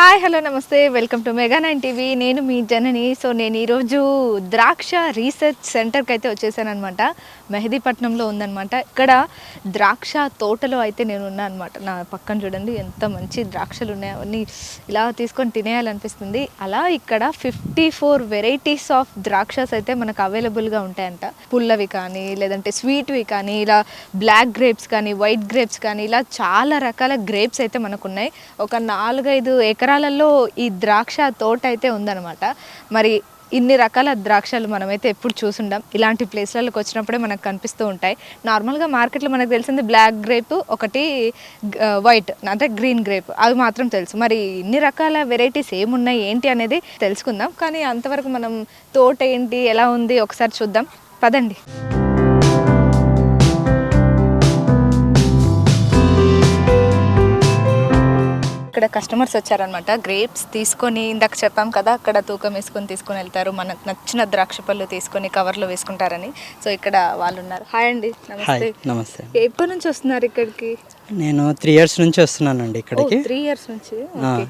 Hi hello నమస్తే. Welcome to mega nine TV నేను మీ జనని. సో నేను ఈరోజు ద్రాక్ష రీసెర్చ్ సెంటర్కి అయితే వచ్చేసాను అనమాట మెహదీపట్నంలో ఉందన్నమాట. ఇక్కడ ద్రాక్ష తోటలో అయితే నేను ఉన్నాను అనమాట నా పక్కన చూడండి ఎంత మంచి ద్రాక్షలు ఉన్నాయి. అవన్నీ ఇలా తీసుకొని తినేయాలనిపిస్తుంది. అలా ఇక్కడ ఫిఫ్టీ ఫోర్ వెరైటీస్ ఆఫ్ ద్రాక్షస్ అయితే మనకు అవైలబుల్గా ఉంటాయంట. పుల్లవి కానీ లేదంటే స్వీట్వి కానీ ఇలా బ్లాక్ గ్రేప్స్ కానీ వైట్ గ్రేప్స్ కానీ ఇలా చాలా రకాల గ్రేప్స్ అయితే మనకు ఉన్నాయి. ఒక నాలుగైదు ఎకరాలలో ఈ ద్రాక్ష తోట అయితే ఉందన్నమాట. మరి ఇన్ని రకాల ద్రాక్షలు మనమైతే ఎప్పుడు చూసుండం. ఇలాంటి ప్లేస్లలోకి వచ్చినప్పుడే మనకు కనిపిస్తూ ఉంటాయి. నార్మల్గా మార్కెట్లో మనకు తెలిసింది బ్లాక్ గ్రేప్ ఒకటి వైట్ అంటే గ్రీన్ గ్రేప్. అవి మాత్రం తెలుసు. మరి ఇన్ని రకాల వెరైటీస్ ఏమున్నాయి ఏంటి అనేది తెలుసుకుందాం. కానీ అంతవరకు మనం తోట ఏంటి ఎలా ఉంది ఒకసారి చూద్దాం. పదండి. ఇక్కడ కస్టమర్స్ వచ్చారనమాట గ్రేప్స్ తీసుకొని ఇందాక చెప్పాం కదా అక్కడ తూకం వేసుకొని తీసుకొని వెళ్తారు. మనకు నచ్చిన ద్రాక్ష పళ్ళు తీసుకొని కవర్లో వేసుకుంటారని. సో ఇక్కడ వాళ్ళు ఉన్నారు హాయ్ అండి నమస్తే. నమస్తే. ఎప్పటి నుంచి వస్తున్నారు ఇక్కడికి? నేను త్రీ ఇయర్స్ నుంచి వస్తున్నానండి ఇక్కడికి. త్రీ ఇయర్స్ నుంచి?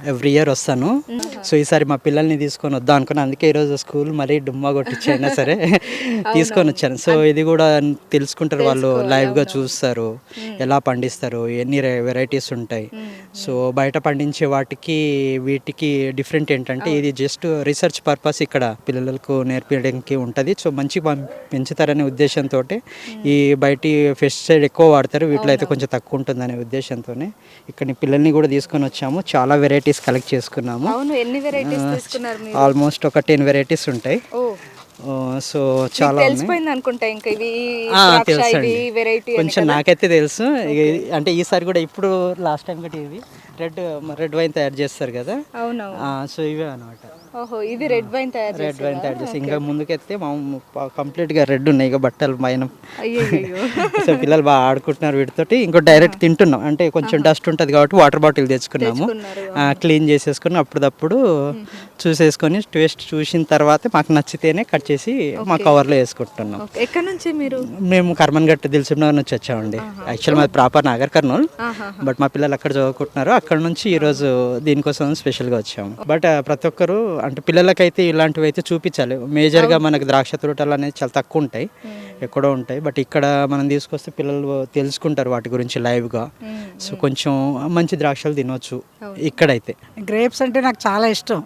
ఎవ్రీ ఇయర్ వస్తాను. సో ఈసారి మా పిల్లల్ని తీసుకొని వద్దాం అనుకున్నాను అందుకే ఈరోజు స్కూల్ మరీ డుమ్మా కొట్టించైనా సరే. తీసుకొని వచ్చాను. సో ఇది కూడా తెలుసుకుంటారు వాళ్ళు లైవ్గా చూస్తారు. ఎలా పండిస్తారు ఎన్ని వెరైటీస్ ఉంటాయి. సో బయట పండించే వాటికి వీటికి డిఫరెంట్ ఏంటంటే ఇది జస్ట్ రీసెర్చ్ పర్పస్ ఇక్కడ పిల్లలకు నేర్పించడానికి ఉంటుంది. సో మంచి పెంచుతారనే ఉద్దేశంతో ఈ బయటి పెస్టిసైడ్ ఎక్కువ వాడతారు. వీటిలో అయితే కొంచెం తక్కువ ఉంటుందనే ఉద్దేశంతోనే ఇక్కడ పిల్లల్ని కూడా తీసుకొని వచ్చాము. చాలా వెరైటీస్ కలెక్ట్ చేసుకున్నాము. ఎన్ని వెరైటీస్ ఆల్మోస్ట్ ఒక టెన్ వెరైటీస్ ఉంటాయి. సో చాలా ఇవి తెలుసండి ఇవి కొంచెం నాకైతే తెలుసు. అంటే ఈసారి కూడా ఇప్పుడు లాస్ట్ టైం కూడా ఇది రెడ్ రెడ్ వైన్ తయారు చేస్తారు కదా? సో ఇవే అనమాట ఓహో ఇది రెడ్ వైన్ తయారు రెడ్ వైన్ తయారు చేసి ఇంకా ముందుకెత్తే మా కంప్లీట్గా రెడ్ ఉన్నాయి ఇక బట్టలు పైన. సో పిల్లలు బాగా ఆడుకుంటున్నారు వీటితోటి. ఇంకో డైరెక్ట్ తింటున్నాం. అంటే కొంచెం డస్ట్ ఉంటుంది కాబట్టి వాటర్ బాటిల్ తెచ్చుకున్నాము. క్లీన్ చేసేసుకుని అప్పుడప్పుడు చూసేసుకొని టేస్ట్ చూసిన తర్వాత మాకు నచ్చితేనే కట్ చేసి మా కవర్లో వేసుకుంటున్నాం. ఎక్కడ నుంచి మీరు? మేము కర్మన్ గట్ట దిల్సుబ్నగర్ నుంచి వచ్చామండి. యాక్చువల్ మాది ప్రాపర్ నాగర్ కర్నూల్. బట్ మా పిల్లలు అక్కడ చదువుకుంటున్నారు. అక్కడ నుంచి ఈరోజు దీనికోసం స్పెషల్గా వచ్చాము. బట్ ప్రతి ఒక్కరు అంటే పిల్లలకైతే ఇలాంటివి అయితే చూపించాలి. మేజర్గా మనకు ద్రాక్ష తోటలు అనేది చాలా తక్కువ ఉంటాయి ఎక్కడో ఉంటాయి. బట్ ఇక్కడ మనం తీసుకొస్తే పిల్లలు తెలుసుకుంటారు వాటి గురించి లైవ్గా. సో కొంచెం మంచి ద్రాక్షలు తినవచ్చు ఇక్కడైతే. గ్రేప్స్ అంటే నాకు చాలా ఇష్టం.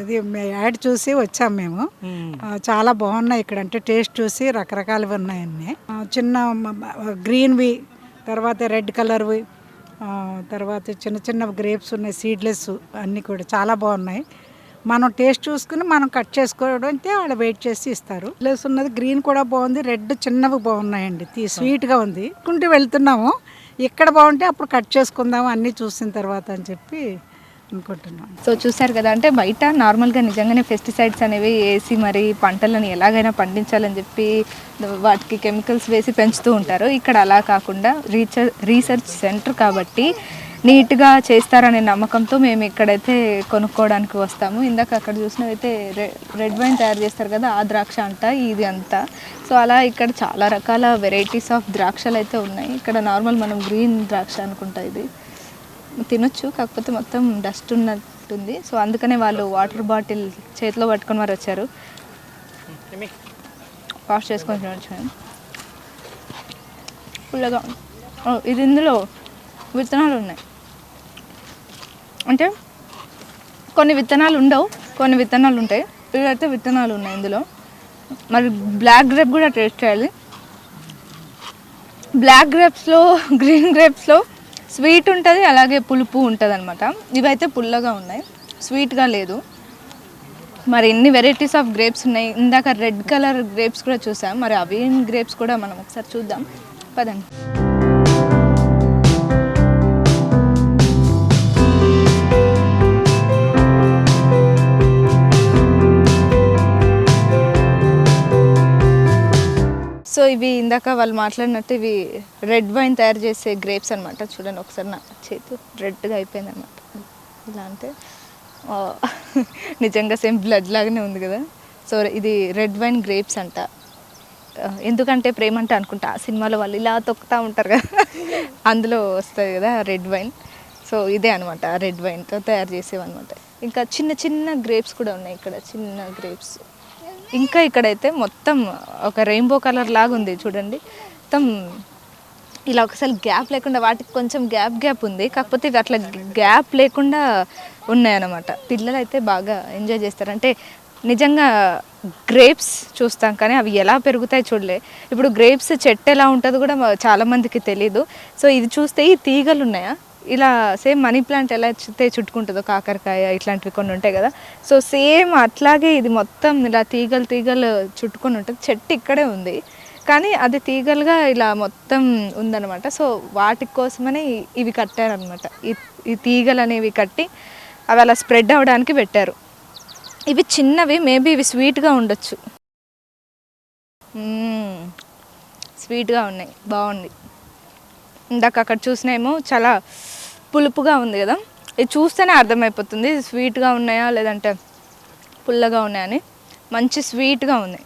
ఇది యాడ్ చూసి వచ్చాం మేము. చాలా బాగున్నాయి ఇక్కడ. అంటే టేస్ట్ చూసి రకరకాలవి ఉన్నాయన్నీ. చిన్న గ్రీన్వి తర్వాత రెడ్ కలర్వి తర్వాత చిన్న చిన్న గ్రేప్స్ ఉన్నాయి. సీడ్లెస్ అన్నీ కూడా చాలా బాగున్నాయి. మనం టేస్ట్ చూసుకుని మనం కట్ చేసుకోవడం అయితే వాళ్ళు వెయిట్ చేసి ఇస్తారు. ప్లస్ ఉన్నది గ్రీన్ కూడా బాగుంది రెడ్ చిన్నవి బాగున్నాయండి. తీ- స్వీట్గా ఉంది. కుంటూ వెళ్తున్నాము. ఇక్కడ బాగుంటే అప్పుడు కట్ చేసుకుందాము అన్నీ చూసిన తర్వాత అని చెప్పి అనుకుంటున్నాం. సో చూసారు కదా అంటే బయట నార్మల్గా నిజంగానే పెస్టిసైడ్స్ అనేవి వేసి మరి పంటలను ఎలాగైనా పండించాలని చెప్పి వాటికి కెమికల్స్ వేసి పెంచుతూ ఉంటారు. ఇక్కడ అలా కాకుండా రీసెర్చ్ రీసెర్చ్ సెంటర్ కాబట్టి నీట్గా చేస్తారనే నమ్మకంతో మేము ఇక్కడైతే కొనుక్కోవడానికి వస్తాము. ఇందాక అక్కడ చూసినవైతే రెడ్ వైన్ తయారు చేస్తారు కదా ఆ ద్రాక్ష అంట ఇది అంతా సో అలా ఇక్కడ చాలా రకాల వెరైటీస్ ఆఫ్ ద్రాక్షలు అయితే ఉన్నాయి. ఇక్కడ నార్మల్ మనం గ్రీన్ ద్రాక్ష అనుకుంటా ఇది. తినొచ్చు కాకపోతే మొత్తం డస్ట్ ఉన్నట్టుంది. సో అందుకనే వాళ్ళు వాటర్ బాటిల్ చేతిలో పట్టుకొని మరి వచ్చారు. వాష్ చేసుకొని తినొచ్చు పుల్లగా. ఓ, ఇది ఇందులో విత్తనాలు ఉన్నాయి. అంటే కొన్ని విత్తనాలు ఉండవు కొన్ని విత్తనాలు ఉంటాయి. ఇవైతే విత్తనాలు ఉన్నాయి ఇందులో. మరి బ్లాక్ గ్రేప్ కూడా టేస్ట్ చేయాలి. బ్లాక్ గ్రేప్స్లో గ్రీన్ గ్రేప్స్లో స్వీట్ ఉంటుంది అలాగే పులుపు ఉంటుంది అనమాట ఇవైతే పుల్లగా ఉన్నాయి. స్వీట్గా లేదు. మరి ఎన్ని వెరైటీస్ ఆఫ్ గ్రేప్స్ ఉన్నాయి? ఇందాక రెడ్ కలర్ గ్రేప్స్ కూడా చూసాం. మరి అవి గ్రేప్స్ కూడా మనం ఒకసారి చూద్దాం. పదండి. ఇవి ఇందాక వాళ్ళు మాట్లాడినట్టు ఇవి రెడ్ వైన్ తయారు చేసే గ్రేప్స్ అనమాట చూడండి ఒకసారి నా చేతి రెడ్గా అయిపోయింది అనమాట ఇలా అంటే నిజంగా సేమ్ బ్లడ్ లాగానే ఉంది కదా. సో ఇది రెడ్ వైన్ గ్రేప్స్ అంట. ఎందుకంటే ప్రేమ అంటే అనుకుంటా ఆ సినిమాలో వాళ్ళు ఇలా తొక్కుతూ ఉంటారు కదా. అందులో వస్తుంది కదా రెడ్ వైన్. సో ఇదే అనమాట రెడ్ వైన్తో తయారు చేసేవన్నమాట. ఇంకా చిన్న చిన్న గ్రేప్స్ కూడా ఉన్నాయి ఇక్కడ చిన్న గ్రేప్స్. ఇంకా ఇక్కడైతే మొత్తం ఒక రెయిన్బో కలర్ లాగా ఉంది చూడండి. మొత్తం ఇలా ఒకసారి గ్యాప్ లేకుండా వాటికి కొంచెం గ్యాప్ గ్యాప్ ఉంది. కాకపోతే ఇవి అట్లా గ్యాప్ లేకుండా ఉన్నాయన్నమాట. పిల్లలు అయితే బాగా ఎంజాయ్ చేస్తారు. అంటే నిజంగా గ్రేప్స్ చూస్తాం కానీ అవి ఎలా పెరుగుతాయి చూడలే. ఇప్పుడు గ్రేప్స్ చెట్టు ఎలా ఉంటుందో కూడా చాలామందికి తెలీదు. సో ఇది చూస్తే ఈ తీగలు ఉన్నాయా? ఇలా సేమ్ మనీ ప్లాంట్ ఎలా అయితే చుట్టుకుంటుందో కాకరకాయ ఇట్లాంటివి కొన్ని ఉంటాయి కదా. సో సేమ్ అట్లాగే ఇది మొత్తం ఇలా తీగలు తీగలు చుట్టుకొని ఉంటుంది. చెట్టు ఇక్కడే ఉంది. కానీ అది తీగలుగా ఇలా మొత్తం ఉందన్నమాట. సో వాటి కోసమనే ఇవి కట్టారనమాట ఈ ఈ తీగలు అనేవి కట్టి అవి అలా స్ప్రెడ్ అవ్వడానికి పెట్టారు. ఇవి చిన్నవి మేబీ ఇవి స్వీట్గా ఉండొచ్చు. స్వీట్గా ఉన్నాయి. బాగుంది. ఇందాక అక్కడ చూసినేమో చాలా పులుపుగా ఉంది కదా. ఇది చూస్తేనే అర్థమైపోతుంది. ఇది స్వీట్గా ఉన్నాయా లేదంటే పుల్లగా ఉన్నాయా అని. మంచి స్వీట్గా ఉంది.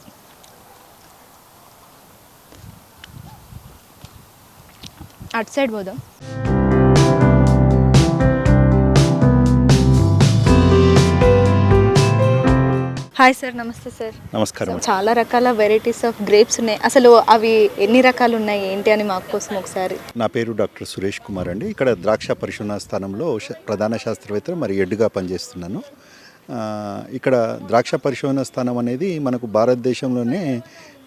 అటు సైడ్ పోదాం. హాయ్ సార్ నమస్తే సార్. నమస్కారం. చాలా రకాల వెరైటీస్ ఆఫ్ గ్రేప్స్ ఉన్నాయి. అసలు అవి ఎన్ని రకాలు ఉన్నాయి? ఏంటి అని మాకు కోసం ఒకసారి. నా పేరు డాక్టర్ సురేష్ కుమార్ అండి. ఇక్కడ ద్రాక్ష పరిశోధన స్థానంలో ప్రధాన శాస్త్రవేత్త మరి ఎడ్డుగా పనిచేస్తున్నాను. ఇక్కడ ద్రాక్ష పరిశోధన స్థానం అనేది మనకు భారతదేశంలోనే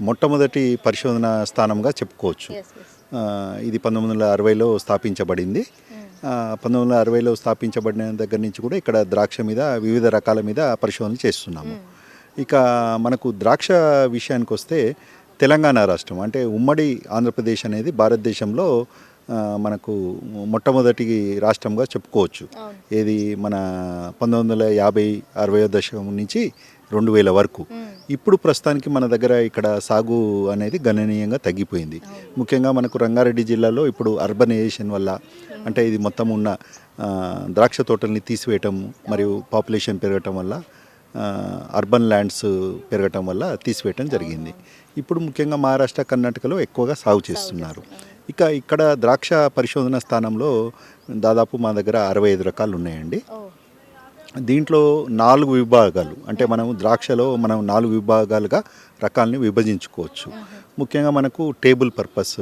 మొట్టమొదటి పరిశోధన స్థానంగా చెప్పుకోవచ్చు. ఇది పంతొమ్మిది వందల అరవైలో స్థాపించబడింది. పంతొమ్మిది వందల అరవైలో స్థాపించబడిన దగ్గర నుంచి కూడా ఇక్కడ ద్రాక్ష మీద వివిధ రకాల మీద పరిశోధనలు చేస్తున్నాము. ఇక మనకు ద్రాక్ష విషయానికి వస్తే తెలంగాణ రాష్ట్రం అంటే ఉమ్మడి ఆంధ్రప్రదేశ్ అనేది భారతదేశంలో మనకు మొట్టమొదటి రాష్ట్రంగా చెప్పుకోవచ్చు. ఏది మన పంతొమ్మిది వందల యాభై అరవై దశకం నుంచి రెండు వేల వరకు. ఇప్పుడు ప్రస్తుతానికి మన దగ్గర ఇక్కడ సాగు అనేది గణనీయంగా తగ్గిపోయింది. ముఖ్యంగా మనకు రంగారెడ్డి జిల్లాలో ఇప్పుడు అర్బనైజేషన్ వల్ల అంటే ఇది మొత్తం ఉన్న ద్రాక్ష తోటల్ని తీసివేయటం మరియు పాపులేషన్ పెరగటం వల్ల అర్బన్ ల్యాండ్స్ పెరగటం వల్ల తీసివేయటం జరిగింది. ఇప్పుడు ముఖ్యంగా మహారాష్ట్ర కర్ణాటకలో ఎక్కువగా సాగు చేస్తున్నారు. ఇక ఇక్కడ ద్రాక్ష పరిశోధన స్థానంలో దాదాపు మా దగ్గర అరవై ఐదు రకాలు ఉన్నాయండి. దీంట్లో నాలుగు విభాగాలు అంటే మనం ద్రాక్షలో మనం నాలుగు విభాగాలుగా రకాలని విభజించుకోవచ్చు. ముఖ్యంగా మనకు టేబుల్ పర్పస్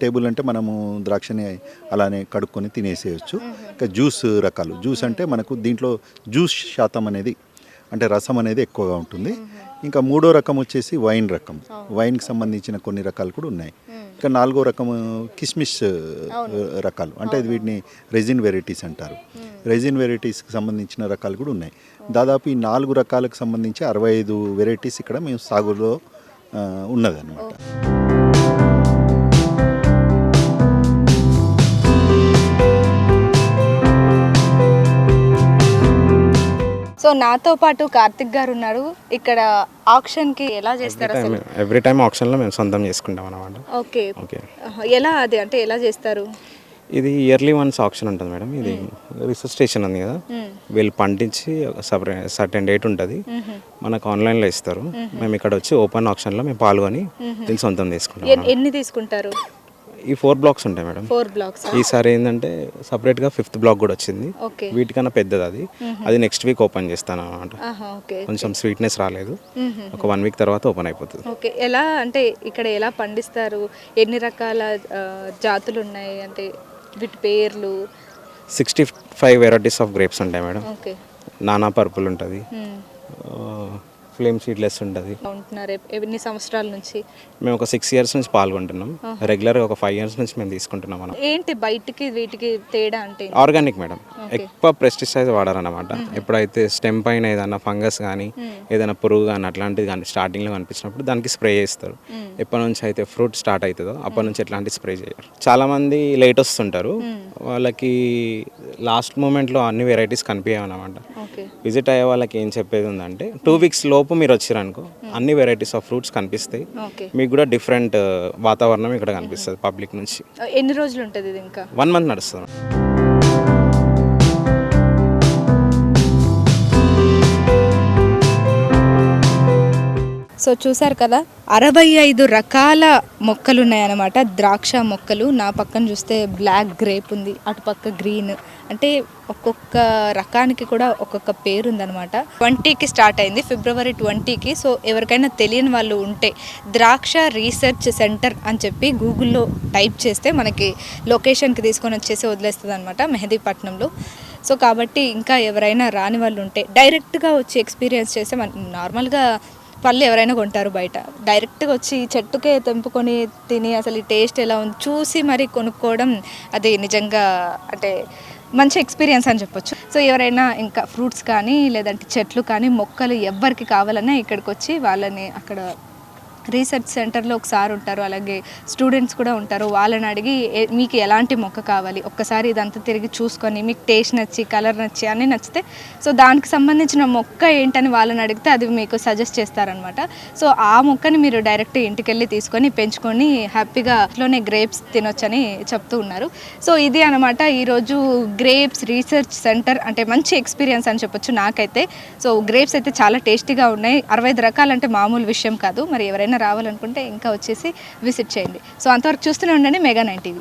టేబుల్ అంటే మనము ద్రాక్షని అలానే కడుక్కొని తినేసేయచ్చు. ఇంకా జ్యూస్ రకాలు జ్యూస్ అంటే మనకు దీంట్లో జ్యూస్ శాతం అనేది అంటే రసం అనేది ఎక్కువగా ఉంటుంది. ఇంకా మూడో రకం వచ్చేసి వైన్ రకం. వైన్కి సంబంధించిన కొన్ని రకాలు కూడా ఉన్నాయి. ఇంకా నాలుగో రకం కిస్మిస్ రకాలు. అంటే వీటిని రెజిన్ వెరైటీస్ అంటారు. రెజిన్ వెరైటీస్కి సంబంధించిన రకాలు కూడా ఉన్నాయి. దాదాపు ఈ నాలుగు రకాలకు సంబంధించి అరవై ఐదు వెరైటీస్ ఇక్కడ మేము సాగులో ఉన్నదన్నమాట. సో నాతో పాటు కార్తిక్ గారు ఉన్నారు. ఇక్కడ ఆప్షన్కి ఎలా చేస్తారు అసలు? ఎవ్రీ టైం ఆప్షన్లో మేము సొంతం చేసుకుంటాం అనమాట ఓకే. ఓకే. ఎలా అది? అంటే ఎలా చేస్తారు? ఇది ఇయర్లీ వన్స్ ఆప్షన్ ఉంటుంది మేడం. ఇది రీసెర్చ్ స్టేషన్ ఉంది కదా. వీళ్ళు పండించి సర్టెన్ డేట్ ఉంటుంది. మనకు ఆన్లైన్లో ఇస్తారు. మేము. ఇక్కడ వచ్చి ఓపెన్ ఆప్షన్లో మేము పాల్గొని దీన్ని సొంతం తీసుకుంటాం ఎన్- ఎన్ని తీసుకుంటారు? ఈ ఫోర్ బ్లాక్స్ ఉంటాయి మేడం. ఫోర్ బ్లాక్స్ ఈసారి ఏంటంటే సపరేట్గా ఫిఫ్త్ బ్లాక్ కూడా వచ్చింది. వీటికన్నా పెద్దది అది. అది నెక్స్ట్ వీక్ ఓపెన్ చేస్తాను అనమాట కొంచెం స్వీట్నెస్ రాలేదు. ఒక వన్ వీక్ తర్వాత ఓపెన్ అయిపోతుంది. ఓకే. ఎలా అంటే ఇక్కడ ఎలా పండిస్తారు? ఎన్ని రకాల జాతులు ఉన్నాయి? అంటే వీటి పేర్లు? Sixty five varieties of grapes ఉంటాయి మేడం. నానా పర్పుల్ ఉంటుంది. ఫ్లేమ్ సీడ్లెస్ ఉంటుంది. ఉంటున్నారు ఎన్ని సంవత్సరాల నుంచి? మేము ఒక సిక్స్ ఇయర్స్ నుంచి పాల్గొంటున్నాం. రెగ్యులర్గా ఒక ఫైవ్ ఇయర్స్ నుంచి మేము తీసుకుంటున్నాం మనం ఏంటి బయటికి వీటికి తేడా అంటే? Organic madam. ఎక్కువ పెస్టిసైడ్ వాడారన్నమాట. ఎప్పుడైతే స్టెమ్ పైన ఏదైనా ఫంగస్ కానీ ఏదైనా పురుగు కానీ అట్లాంటిది కానీ స్టార్టింగ్లో కనిపించినప్పుడు దానికి స్ప్రే చేస్తారు. ఎప్పటి నుంచి అయితే ఫ్రూట్ స్టార్ట్ అవుతుందో అప్పటి నుంచి ఎట్లాంటి స్ప్రే చేయరు. చాలా మంది లేట్ వస్తుంటారు. వాళ్ళకి లాస్ట్ మూమెంట్లో అన్ని వెరైటీస్ కనిపించామన్నమాట ఓకే. విజిట్ అయ్యే వాళ్ళకి ఏం చెప్పేది ఉందంటే టూ వీక్స్ లోపు మీరు వచ్చారనుకో అన్ని వెరైటీస్ ఆఫ్ ఫ్రూట్స్ కనిపిస్తాయి. మీకు కూడా డిఫరెంట్ వాతావరణం ఇక్కడ కనిపిస్తుంది పబ్లిక్ నుంచి. ఎన్ని రోజులు ఉంటుంది ఇది ఇంకా? వన్ మంత్ నడుస్తుంది. సో చూసారు కదా అరవై ఐదు రకాల మొక్కలు ఉన్నాయన్నమాట ద్రాక్ష మొక్కలు నా పక్కన చూస్తే బ్లాక్ గ్రేప్ ఉంది అటుపక్క గ్రీన్. అంటే ఒక్కొక్క రకానికి కూడా ఒక్కొక్క పేరు ఉందన్నమాట ట్వంటీకి స్టార్ట్ అయింది ఫిబ్రవరి ట్వంటీకి. సో ఎవరికైనా తెలియని వాళ్ళు ఉంటే ద్రాక్ష రీసెర్చ్ సెంటర్ అని చెప్పి గూగుల్లో టైప్ చేస్తే మనకి లొకేషన్కి తీసుకొని వచ్చేసి వదిలేస్తుంది అనమాట మెహదీపట్నంలో. సో కాబట్టి ఇంకా ఎవరైనా రాని వాళ్ళు ఉంటే డైరెక్ట్గా వచ్చి ఎక్స్పీరియన్స్ చేస్తే మన నార్మల్గా పళ్ళు ఎవరైనా కొంటారు బయట. డైరెక్ట్గా వచ్చి చెట్టుకే తెంపుకొని తిని అసలు ఈ టేస్ట్ ఎలా ఉంది చూసి మరి కొనుక్కోవడం అది నిజంగా అంటే మంచి ఎక్స్పీరియన్స్ అని చెప్పొచ్చు. సో ఎవరైనా ఇంకా ఫ్రూట్స్ కానీ లేదంటే చెట్లు కానీ మొక్కలు ఎవ్వరికి కావాలన్నా ఇక్కడికి వచ్చి వాళ్ళని అక్కడ రీసెర్చ్ సెంటర్లో ఒకసారి ఉంటారు అలాగే స్టూడెంట్స్ కూడా ఉంటారు. వాళ్ళని అడిగి మీకు ఎలాంటి మొక్క కావాలి? ఒక్కసారి ఇదంతా తిరిగి చూసుకొని మీకు టేస్ట్ నచ్చి కలర్ నచ్చి అన్నీ నచ్చితే సో దానికి సంబంధించిన మొక్క ఏంటని వాళ్ళని అడిగితే అది మీకు సజెస్ట్ చేస్తారనమాట. సో ఆ మొక్కని మీరు డైరెక్ట్ ఇంటికి వెళ్ళి తీసుకొని పెంచుకొని హ్యాపీగా ఇంట్లోనే గ్రేప్స్ తినొచ్చని చెప్తూ ఉన్నారు. సో ఇది అనమాట ఈరోజు గ్రేప్స్ రీసెర్చ్ సెంటర్ అంటే మంచి ఎక్స్పీరియన్స్ అని చెప్పొచ్చు నాకైతే. సో గ్రేప్స్ అయితే చాలా టేస్టీగా ఉన్నాయి. అరవై రకాలంటే మామూలు విషయం కాదు. మరి ఎవరైనా రావాలనుకుంటే ఇంకా వచ్చేసి విజిట్ చేయండి. సో అంతవరకు చూస్తూనే ఉండండి మెగా నైన్ టీవీ.